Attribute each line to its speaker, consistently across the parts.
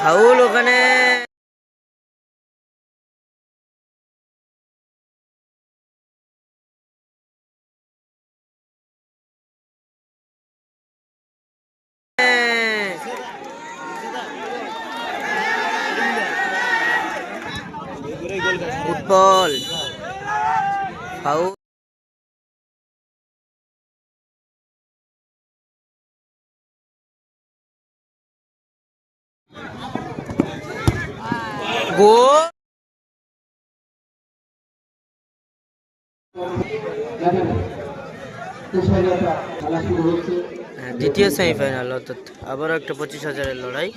Speaker 1: Foul ওখানে। Football. Foul
Speaker 2: হচ্ছে
Speaker 1: হ্যাঁ, দ্বিতীয় সেমিফাইনাল অর্থাৎ আবারও একটা পঁচিশ হাজারের লড়াই।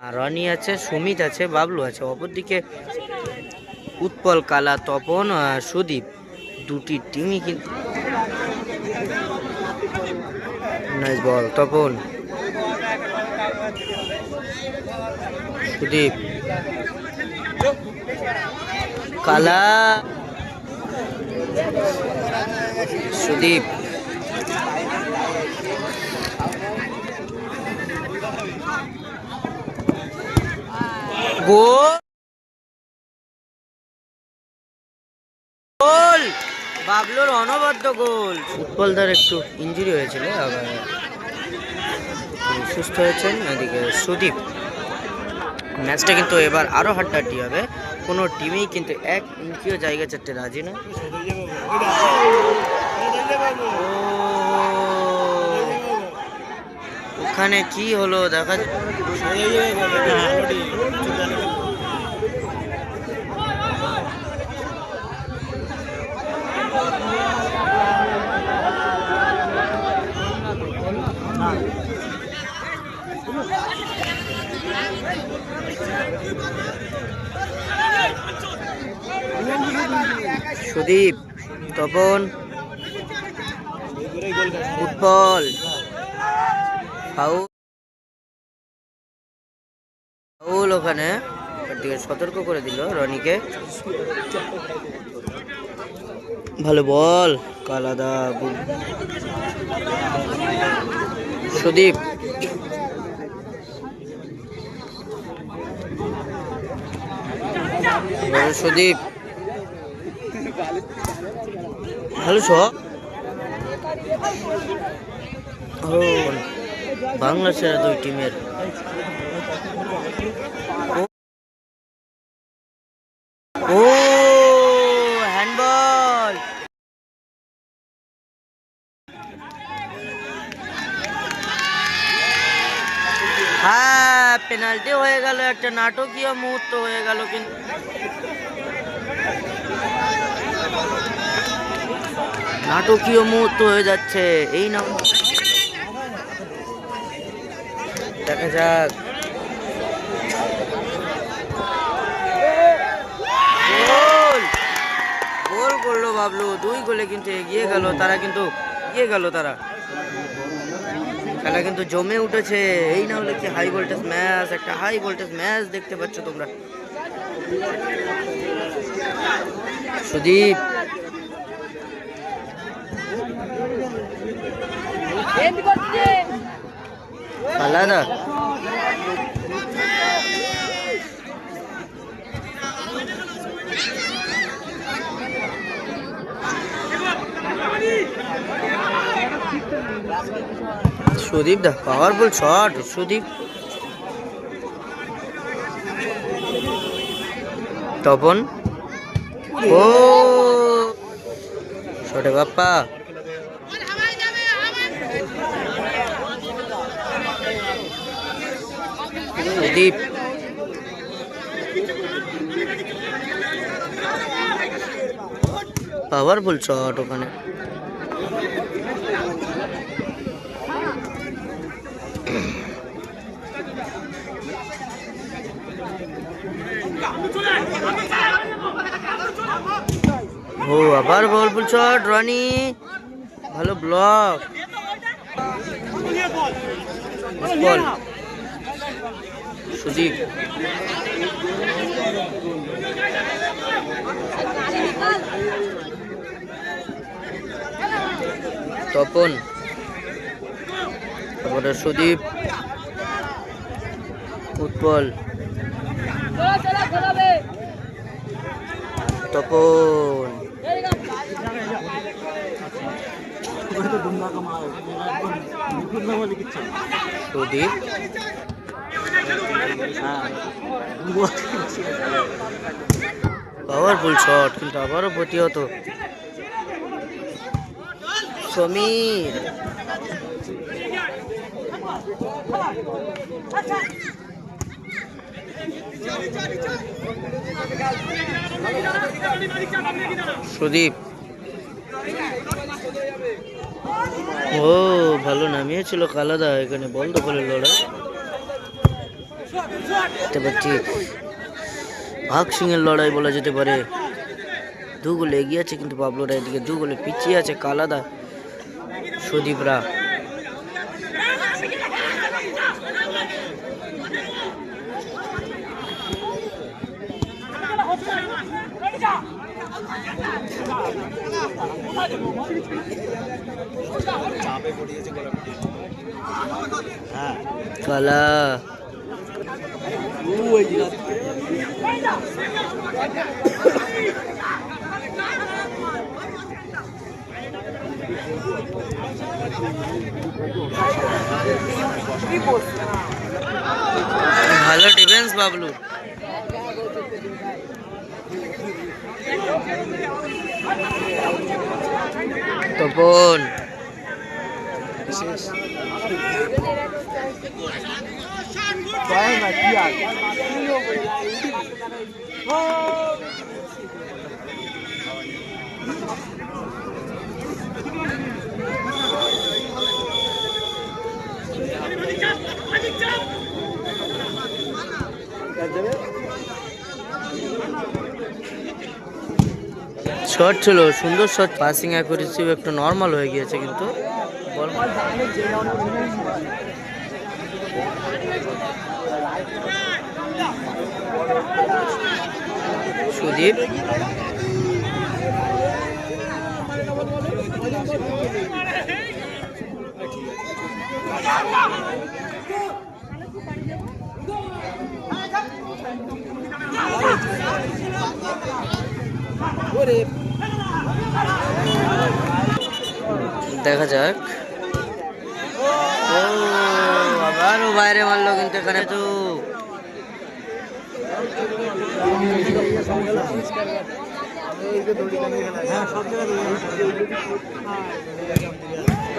Speaker 1: রনি আছে সুমিত আছে বাবলু আছে। অপরদিকে উৎপল কালা তপন সুদীপ দুটি টিমই কিন্তু নাইস বল তপন। সুদীপ কালা। সুদীপ। গোল। গোল। বাবলুর অনবদ্য গোল। ফুটবল ফুটবলদার একটু ইঞ্জুরি হয়েছিল, আবার সুস্থ হয়েছেন, এদিকে সুদীপ। ম্যাচটা কিন্তু এবার আরও হাড্ডাহাড্ডি হবে। কোনো টিমেই কিন্তু এক ইঞ্চিও জায়গা চারটে রাজি না। ওখানে কি হলো দেখা সুদীপ তপন উৎপল ফাউল ওখানে। সতর্ক করে দিল রনিকে। ভালো বল কালাদা সুদীপ। সুদীপ। শট ও, বাংলাদেশের দুই টিমের। ও হ্যান্ডবল হ্যাঁ পেনাল্টি হয়ে গেল, একটা নাটকীয় মুহূর্ত হয়ে গেল কিন্তু। নাটকীয় মুহূর্ত হয়ে যাচ্ছে, এই নাম দেখা যাক। গোল! করল বাবলু, দুই গোলে কিন্তু এগিয়ে গেল, তারা কিন্তু এগিয়ে গেল তারা। খেলা কিন্তু জমে উঠেছে, এই না হলে কি হাই ভোল্টেজ ম্যাচ একটা হাই ভোল্টেজ ম্যাচ দেখতে পাচ্ছ তোমরা। সুদীপ। আলাদা সুদীপ দা পাওয়ারফুল শট সুদীপ। তপন? ও! ছোটে বাপ্পা। দীপ পাওয়ারফুল শট ওখানে। ও আবার বল শট রনি। ভালো ব্লক বল। সুদীপ। তপন। তারপরে সুদীপ। উৎপল। তপন। পাওয়ারফুল শট কিন্তু আবারও প্রতিহত সমীর। সুদীপ। ও, ভালো নামিয়েছিল কালাদা, এখানে বল দখলের লড়াই। দেখতে পাচ্ছি ভাগ সিং এর লড়াই বলা যেতে পারে। দু গোলে এগিয়ে আছে কিন্তু বাবলুরা এদিকে, দু গোলে পিছিয়ে আছে কালাদা, সুদীপরা। কালা। ভালো ডিফেন্স বাবলু। তপন শট ছিল সুন্দর শট পাসিং অ্যাকুরেসি একটু নর্মাল হয়ে গিয়েছে কিন্তু। বল। সুদীপ। দেখা যাক। ও বাইরে মারলো কিন্তু এখানে। তো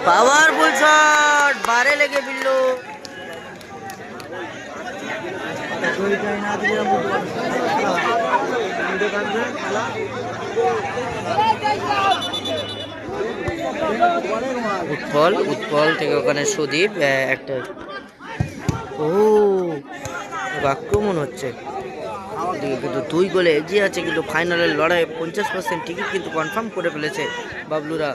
Speaker 1: পাওয়ারফুল শট বারে লেগে বিল্লো উৎপল উৎপল থেকে ওখানে সুদীপ একটা ও আক্রমণ হচ্ছে। কিন্তু দুই গোলে এগিয়ে আছে কিন্তু ফাইনালের লড়াই পঞ্চাশ পার্সেন্ট টিকিট কিন্তু কনফার্ম করে ফেলেছে বাবলুরা।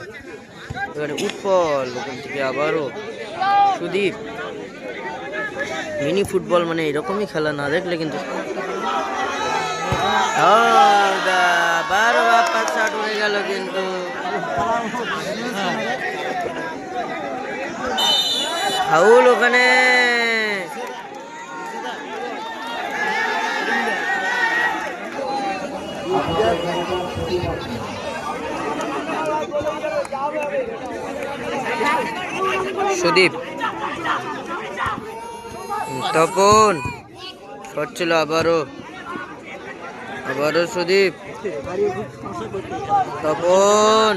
Speaker 1: এখানে উৎপল, ওখান থেকে আবারও সুদীপ। মিনি ফুটবল মানে এরকমই খেলা না দেখলে কিন্তু বারো বাপ্পা শাট হয়ে গেল কিন্তু। ফাউল ওখানে। সুদীপ। তপন শট ছিল আবারও। আবারও সুদীপ। তপন।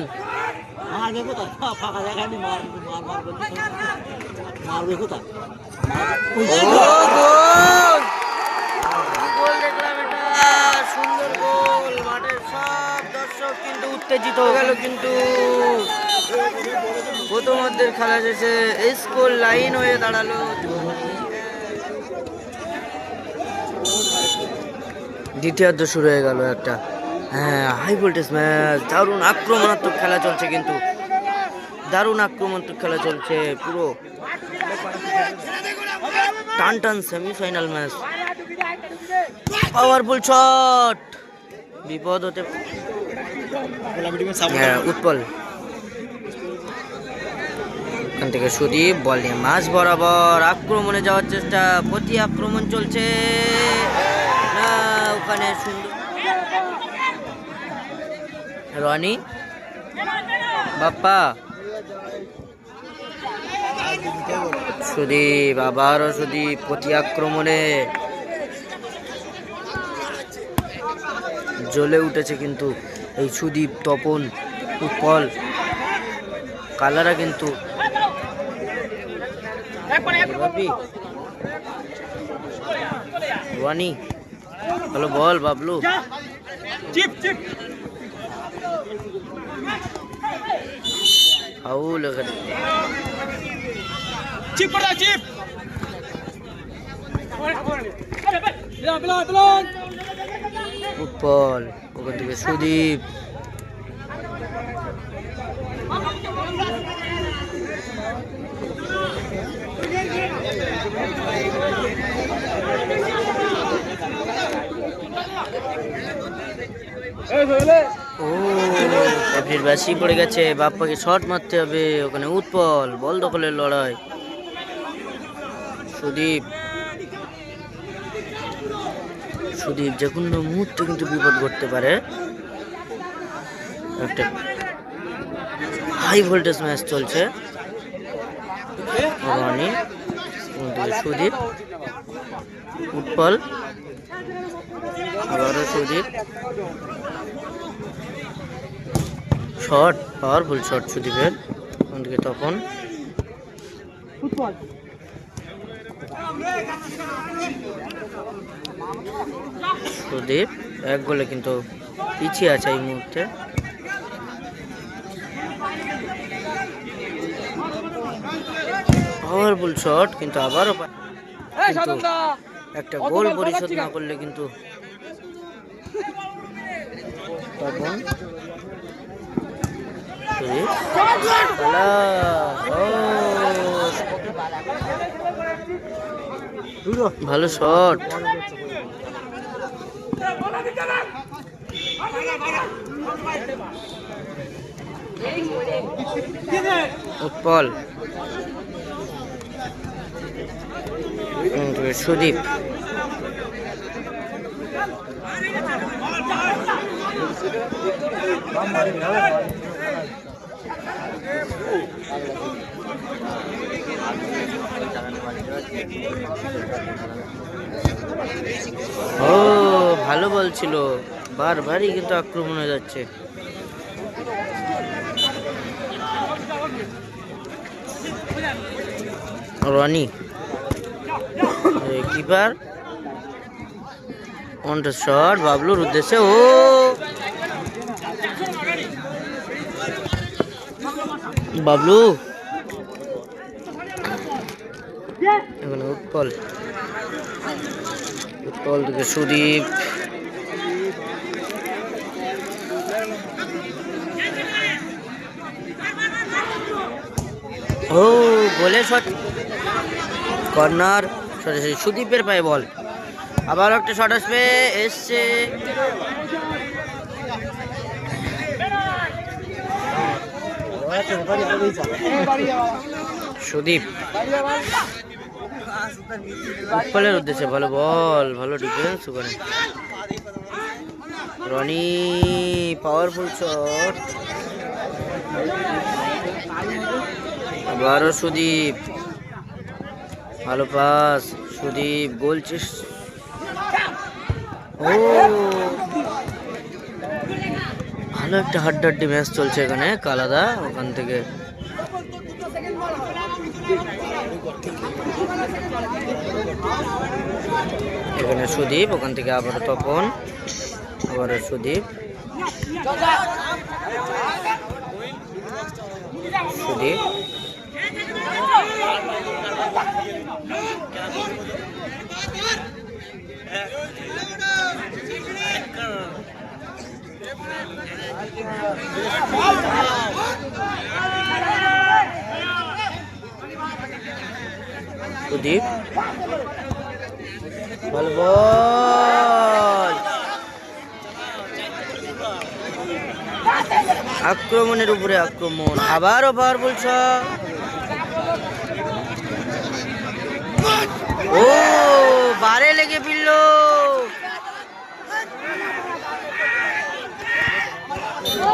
Speaker 1: উত্তেজিত হয়ে গেল কিন্তু প্রথমার্ধের খেলা শেষে স্কুল লাইন হয়ে দাঁড়াল। দ্বিতীয়ার্ধ শুরু হয়ে গেল একটা। হ্যাঁ হাই ভোল্টেজ ম্যাচ দারুণ আক্রমণাত্মক খেলা চলছে কিন্তু। দারুণ আক্রমণাত্মক খেলা চলছে, পুরো। টান টান সেমিফাইনাল ম্যাচ পাওয়ারফুল শট বিপদ হতে হ্যাঁ উৎপল। এখান থেকে সুদীপ, বল নিয়ে মাঝ বরাবর আক্রমণে যাওয়ার চেষ্টা। প্রতি আক্রমণ চলছে। ওখানে সুন্দর। রনি? বাপ্পা? সুদীপ আবারও সুদীপ প্রতি আক্রমণে। জ্বলে উঠেছে কিন্তু এই সুদীপ তপন উৎপল। কালারা কিন্তু রনি? হ্যালো বল বাবলু। ফাউল এখানে।
Speaker 3: চিপ পড়া চিপ।
Speaker 1: ফুটবল ওখান থেকে সুদীপ ও বাসি পড়ে গেছে বাপ্পাকে শট মারতে হবে, ওখানে উৎপল, বল দখলের লড়াই। সুদীপ। সুদীপ, যে কোনো মুহূর্তে কিন্তু বিপদ ঘটতে পারে। একটা হাই ভোল্টেজ ম্যাচ চলছে। সুদীপ। উৎপল। আবারও সুদীপ। শট পাওয়ারফুল শট সুদীপের। ওদিকে তখন সুদীপ এক গোলে কিন্তু পিছিয়ে আছে এই মুহূর্তে। পাওয়ারফুল শট কিন্তু আবারও একটা গোল পরিশোধ না করলে কিন্তু তখন ও, ভালো শট উৎপল সুদীপ. ও, ভালো বল ছিল। বারবারই কিন্তু আক্রমণ হয়ে যাচ্ছে। রনি কিপার অন শট বাবলুর উদ্দেশ্যে, ও! বাবলু। এখানে উৎপল। উৎপল থেকে সুদীপ। ও গোলে শট। কর্নার সরাসরি সুদীপের পায়ে বল। আবার একটা শট আসবে এসছে। সুদীপ, উৎপলের উদ্দেশ্যে ভালো বল, ভালো ডিফেন্স ওখানে রনি পাওয়ারফুল শট আবারও সুদীপ। ভালো পাস সুদীপ, গোল ও! ভালো একটা হাড্ডাড্ডি ম্যাচ চলছে এখানে, কালাদা, ওখান থেকে। এখানে সুদীপ, ওখান থেকে আবার তপন আবার সুদীপ। সুদীপ। বল বল আক্রমণের উপরে আক্রমণ। আবারও পাওয়ারফুল শট ও বারে লেগে ফিরল।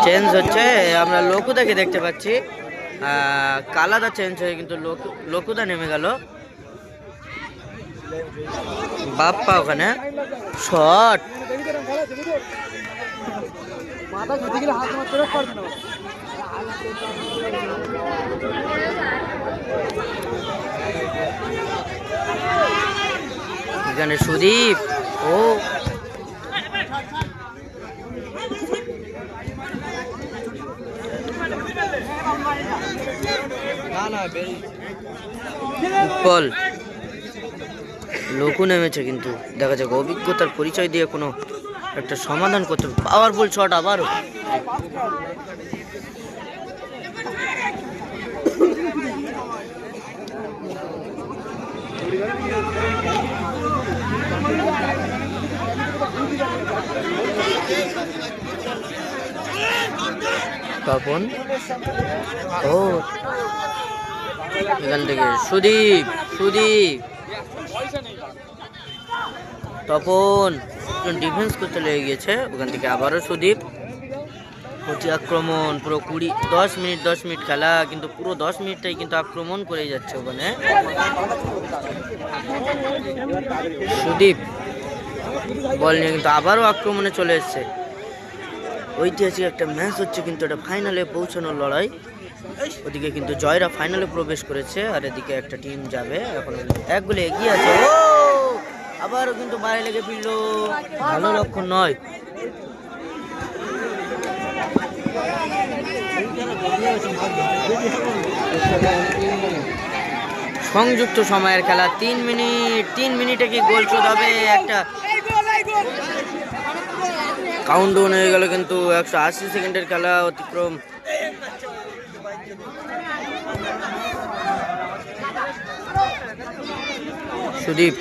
Speaker 1: চেঞ্জ হচ্ছে, আমরা লকুদাকে দেখতে পাচ্ছি। কালাদা চেঞ্জ হয়ে কিন্তু লকু- লকুদা নেমে গেল। বাপ্পা ওখানে। শট এখানে সুদীপ, ও। উৎপল লোকও নেমেছে কিন্তু। দেখা যাক অভিজ্ঞতার পরিচয় দিয়ে কোনো একটা সমাধান করতে পাওয়ারফুল শট আবারও। তপন ও। এখান থেকে সুদীপ সুদীপ। তপন ডিফেন্স করতে লেগে গিয়েছে। ওখান থেকে আবারও সুদীপ। প্রতি আক্রমণ পুরো কুড়ি, দশ মিনিট দশ মিনিট খেলা, কিন্তু পুরো দশ মিনিটটাই কিন্তু আক্রমণ করে যাচ্ছে ওখানে। সুদীপ, বল নিয়ে কিন্তু আবারও আক্রমণে চলে এসছে। ঐতিহাসিক একটা ম্যাচ হচ্ছে কিন্তু এটা ফাইনালে পৌঁছানোর লড়াই। ওদিকে কিন্তু জয়রা ফাইনালে প্রবেশ করেছে আর এদিকে একটা টিম যাবে। এখন এক গোলে এগিয়ে আছে। ও! আবারও কিন্তু বাইরে লেগে ফিরল। ভালো লক্ষণ নয়। সংযুক্ত সময়ের খেলা তিন মিনিট, তিন মিনিটে কি গোল শোধ হবে? একটা কাউন্ট ডাউন হয়ে গেল কিন্তু একশো আশি সেকেন্ডের খেলা অতিক্রম। সুদীপ।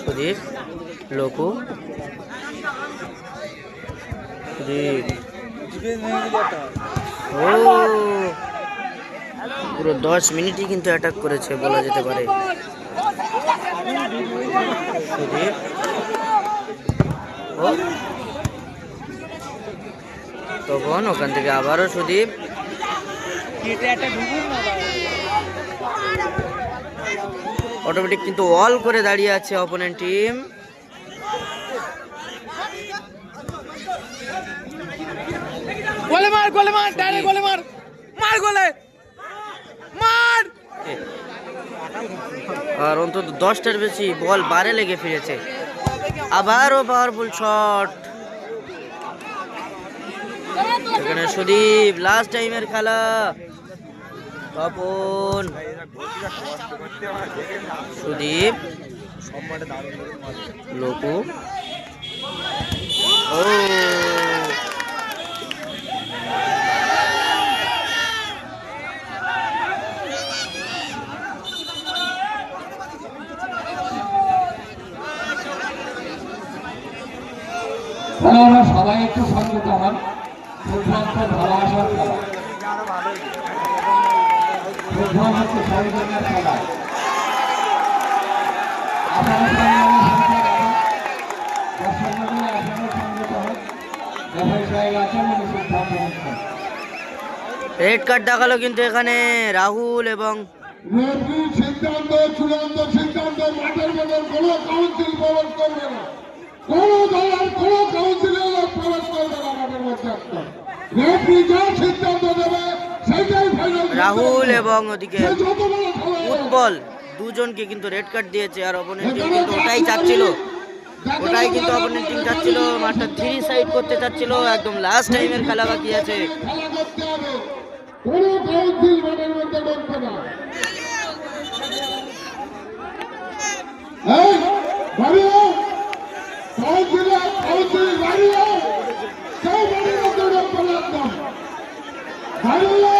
Speaker 1: সুদীপ লোকু। সুদীপ। ও, পুরো দশ মিনিটই কিন্তু অ্যাটাক করেছে বলা যেতে পারে। ও। তখন ওখান থেকে আবারও সুদীপ। অটোমেটিক কিন্তু অল করে দাঁড়িয়ে আছে অপোনেন্ট টিম
Speaker 3: গোলে মার গোলে মার ডাইরেক্ট গোলে মার। মার গোলে। মার।
Speaker 1: আর অন্তত দশটার বেশি বল বারে লেগে ফিরেছে। আবারও পাওয়ারফুল শট এখানে সুদীপ লাস্ট টাইমের খেলা। তপন। সুদীপ। লোকু।
Speaker 2: খেলোয়াড়রা সবাই একটু সংযত হন। ফুটবল তো ভালোবাসার খেলা। ফুটবল হচ্ছে সৌজন্যের খেলা আপনারা দর্শক মণ্ডলী আপনারা সংযত হন। রেফারি সাহেব আছেন উনি সিদ্ধান্ত নিচ্ছেন।
Speaker 1: রেড কার্ড দেখাল কিন্তু এখানে রাহুল এবং
Speaker 4: সিদ্ধান্ত চূড়ান্ত সিদ্ধান্ত মাঠের মধ্যে কোনো কাউন্সিল প্রবেশ করবে না। কোন কোন কাউন্সিলর প্রবেশ করবে না মধ্যে। যা সিদ্ধান্ত দেবে
Speaker 1: রাহুল এবং ওদিকে ফুটবল দুজনকে কিন্তু রেড কার্ড দিয়েছে আর অপোনেন্ট কিন্তু ওটাই চাচ্ছিল। ওটাই কিন্তু অপোনেন্ট চাচ্ছিল। মাঠটা থ্রি সাইড করতে চাচ্ছিল। একদম লাস্ট টাইমের খেলা বাকি আছে। కౌన్సిల్ కౌన్సిల్ మరియు కౌన్సిల్ కూడా పడేద్దాం మరియు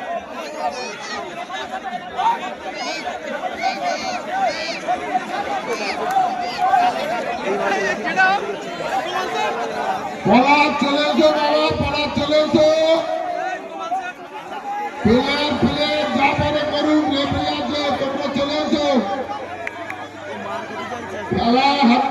Speaker 2: পড়া চলে এসো বাবা পড়া চলে এসো প্লেয়ার প্লেয়ার যা পরে করুন রেফারি আছে তোমরা চলে এসো খেলা হাত